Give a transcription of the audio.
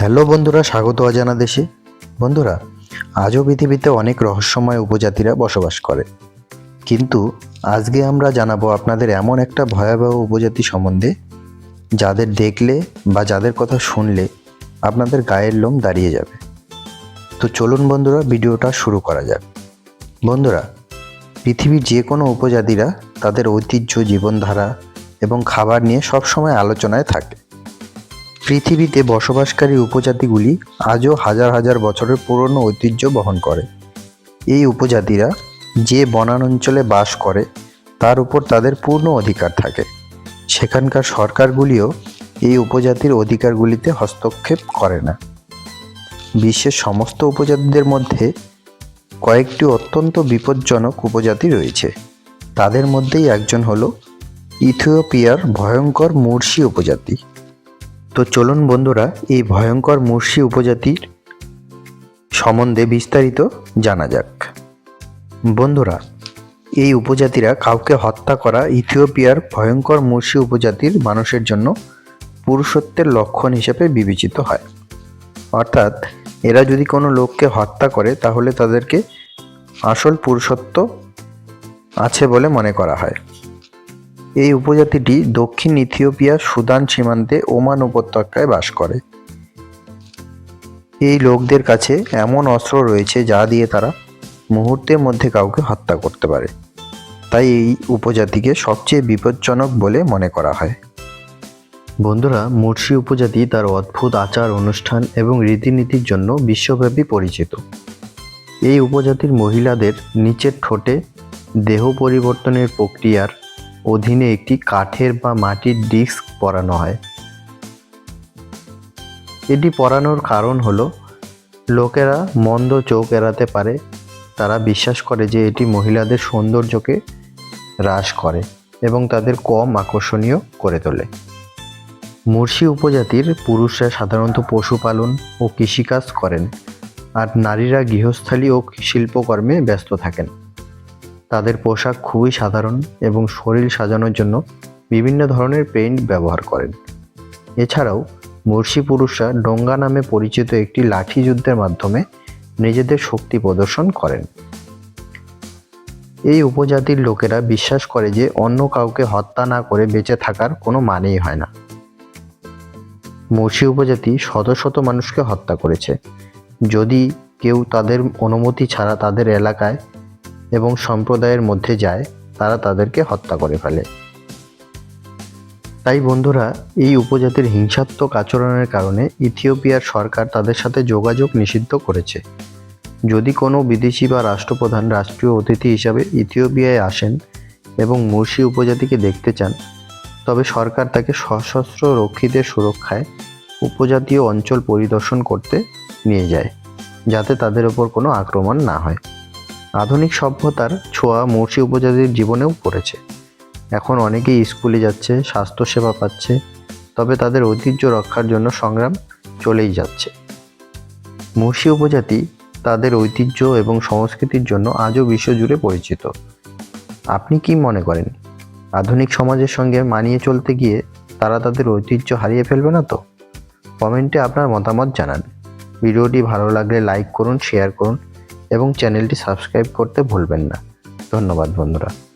Hello বন্ধুরা, স্বাগত অজানা দেশে। বন্ধুরা, আজও পৃথিবীতে অনেক রহস্যময় উপজাতিরা বসবাস করে। কিন্তু আজকে আমরা জানাব আপনাদের এমন একটা ভয়াবহ উপজাতি সম্বন্ধে, যাদের দেখলে বা যাদের কথা শুনলে আপনাদের গায়ের লোম দাঁড়িয়ে যাবে। তো চলুন বন্ধুরা, ভিডিওটা শুরু করা যাক। বন্ধুরা, পৃথিবীর যে কোনো উপজাতিরা তাদের ঐতিহ্য, জীবনধারা এবং খাবার নিয়ে সবসময় আলোচনায় থাকে। পৃথিবীতে বসবাসকারী উপজাতিগুলি আজও হাজার হাজার বছরের পুরনো ঐতিহ্য বহন করে। এই উপজাতিরা যে বনাঞ্চলে বাস করে, তার উপর তাদের পূর্ণ অধিকার থাকে। সেখানকার সরকারগুলিও এই উপজাতির অধিকারগুলিতে হস্তক্ষেপ করে না। বিশ্বের সমস্ত উপজাতিদের মধ্যে কয়েকটি অত্যন্ত বিপজ্জনক উপজাতি রয়েছে। তাদের মধ্যেই একজন হলো ইথিওপিয়ার ভয়ঙ্কর মুর্শি উপজাতি। তো চলুন বন্ধুরা, এই ভয়ঙ্কর মুর্শি উপজাতির সম্বন্ধে বিস্তারিত জানা যাক। বন্ধুরা, এই উপজাতিরা কাউকে হত্যা করা ইথিওপিয়ার ভয়ঙ্কর মুর্শি উপজাতির মানুষের জন্য পুরুষত্বের লক্ষণ হিসেবে বিবেচিত হয়। অর্থাৎ, এরা যদি কোনো লোককে হত্যা করে, তাহলে তাদেরকে আসল পুরুষত্ব আছে বলে মনে করা হয়। এই উপজাতিটি দক্ষিণ ইথিওপিয়া সুদান সীমান্তে ওমান উপত্যকায় বাস করে। এই লোকদের কাছে এমন অস্ত্র রয়েছে যা দিয়ে তারা মুহূর্তের মধ্যে কাউকে হত্যা করতে পারে। তাই এই উপজাতিকে সবচেয়ে বিপজ্জনক বলে মনে করা হয়। বন্ধুরা, মুর্শি উপজাতি তার অদ্ভুত আচার, অনুষ্ঠান এবং রীতিনীতির জন্য বিশ্বব্যাপী পরিচিত। এই উপজাতির মহিলাদের নিচের ঠোঁটে দেহ পরিবর্তনের প্রক্রিয়ার অধীনে একটি কাঠের বা মাটির ডিস্ক পরানো হয়। এটি পরানোর কারণ হলো, লোকেরা মন্দ চোখ এড়াতে পারে, তারা বিশ্বাস করে যে এটি মহিলাদের সৌন্দর্যকে হ্রাস করে এবং তাদের কম আকর্ষণীয় করে তোলে। মুর্শি উপজাতির পুরুষরা সাধারণত পশুপালন ও কৃষিকাজ করেন, আর নারীরা গৃহস্থালী ও শিল্পকর্মে ব্যস্ত থাকেন। তাদের পোশাক খুবই সাধারণ এবং শরীর সাজানোর জন্য বিভিন্ন ধরনের পেইন্ট ব্যবহার করেন। এছাড়াও মুর্শি পুরুষরা ডোঙ্গা নামে পরিচিত একটি লাঠি যুদ্ধের মাধ্যমে নিজেদের শক্তি প্রদর্শন করেন। এই উপজাতির লোকেরা বিশ্বাস করে যে অন্য কাউকে হত্যা না করে বেঁচে থাকার কোনো মানেই হয় না। মুর্শি উপজাতি শত শত মানুষকে হত্যা করেছে। যদি কেউ তাদের অনুমতি ছাড়া তাদের এলাকায় এবং সম্প্রদায়ের মধ্যে যায়, তারা তাদেরকে হত্যা করে ফেলে। তাই বন্ধুরা, এই উপজাতির হিংসাত্মক আচরণের কারণে ইথিওপিয়ার সরকার তাদের সাথে যোগাযোগ নিষিদ্ধ করেছে। যদি কোনো বিদেশি বা রাষ্ট্রপ্রধান রাষ্ট্রীয় অতিথি হিসাবে ইথিওপিয়ায় আসেন এবং মুর্শি উপজাতিকে দেখতে চান, তবে সরকার তাকে সশস্ত্র রক্ষীদের সুরক্ষায় উপজাতীয় অঞ্চল পরিদর্শন করতে নিয়ে যায়, যাতে তাদের ওপর কোনো আক্রমণ না হয়। আধুনিক সভ্যতার ছোঁয়া মুর্শি উপজাতির জীবনেও পড়েছে। এখন অনেকেই স্কুলে যাচ্ছে, স্বাস্থ্যসেবা পাচ্ছে, তবে তাদের ঐতিহ্য রক্ষার জন্য সংগ্রাম চলেই যাচ্ছে। মুর্শি উপজাতি তাদের ঐতিহ্য এবং সংস্কৃতির জন্য আজও বিশ্বজুড়ে পরিচিত। আপনি কি মনে করেন, আধুনিক সমাজের সঙ্গে মানিয়ে চলতে গিয়ে তারা তাদের ঐতিহ্য হারিয়ে ফেলবে না তো? কমেন্টে আপনার মতামত জানান। ভিডিওটি ভালো লাগলে লাইক করুন, শেয়ার করুন এবং চ্যানেলটি সাবস্ক্রাইব করতে ভুলবেন না। ধন্যবাদ বন্ধুরা।